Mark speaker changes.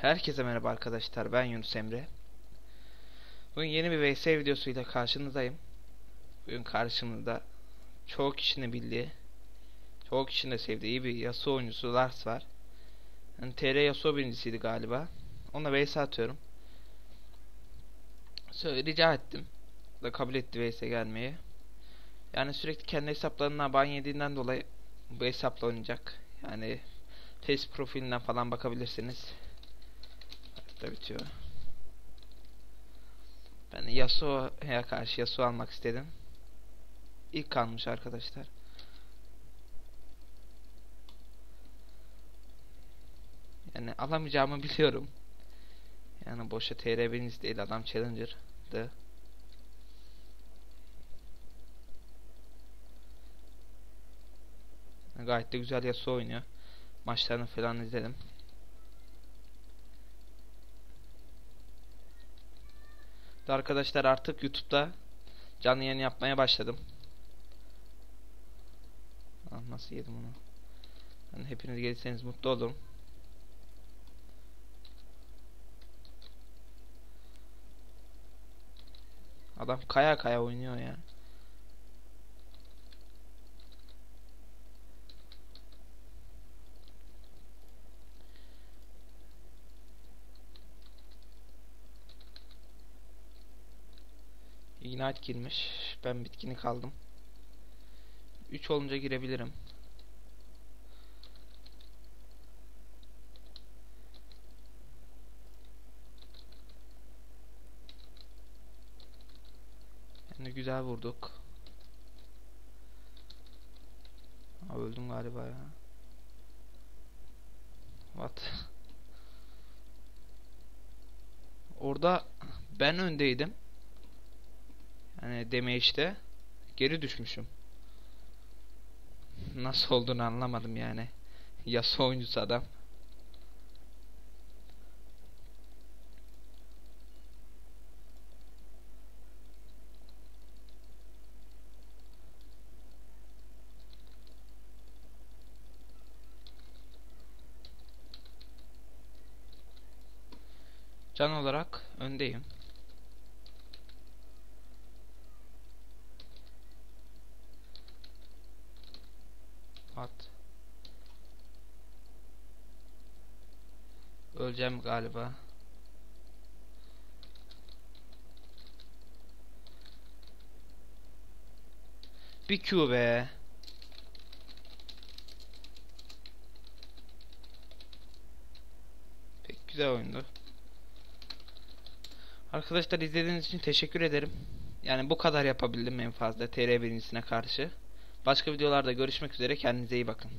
Speaker 1: Herkese merhaba arkadaşlar ben Yunus Emre. Bugün yeni bir VS videosuyla karşınızdayım. Bugün karşımızda çoğu kişinin bildiği Çoğu kişinin de sevdiği bir Yasuo oyuncusu Lars var. Yani TR Yasuo birincisiydi galiba. Ona VS atıyorum. Söyle, rica ettim. Da kabul etti VS gelmeyi. Yani sürekli kendi hesaplarına ban yediğinden dolayı Bu hesapla oynayacak. Yani test profilinden falan bakabilirsiniz da bitiyor. Ben Yasuo'ya karşı Yasuo almak istedim. İlk kalmış arkadaşlar. Yani alamayacağımı biliyorum. Yani boşa TR birincisi değil adam Challenger'dı. Gayet de güzel Yasuo oynuyor. Maçlarını falan izledim. Arkadaşlar artık YouTube'da canlı yayın yapmaya başladım. Ah, nasıl yedim onu? Yani hepiniz gelirseniz mutlu olurum. Adam kaya kaya oynuyor ya. Ignite girmiş. Ben bitkini kaldım. 3 olunca girebilirim. Yani güzel vurduk. Ha, öldüm galiba ya. What? Orada ben öndeydim. Hani işte geri düşmüşüm. Nasıl olduğunu anlamadım yani. Yasuo oyuncusu adam. Can olarak öndeyim. At. Öleceğim galiba. Bir Q be. Pek güzel oyundu. Arkadaşlar izlediğiniz için teşekkür ederim. Yani bu kadar yapabildim en fazla TR birincisine karşı. Başka videolarda görüşmek üzere kendinize iyi bakın.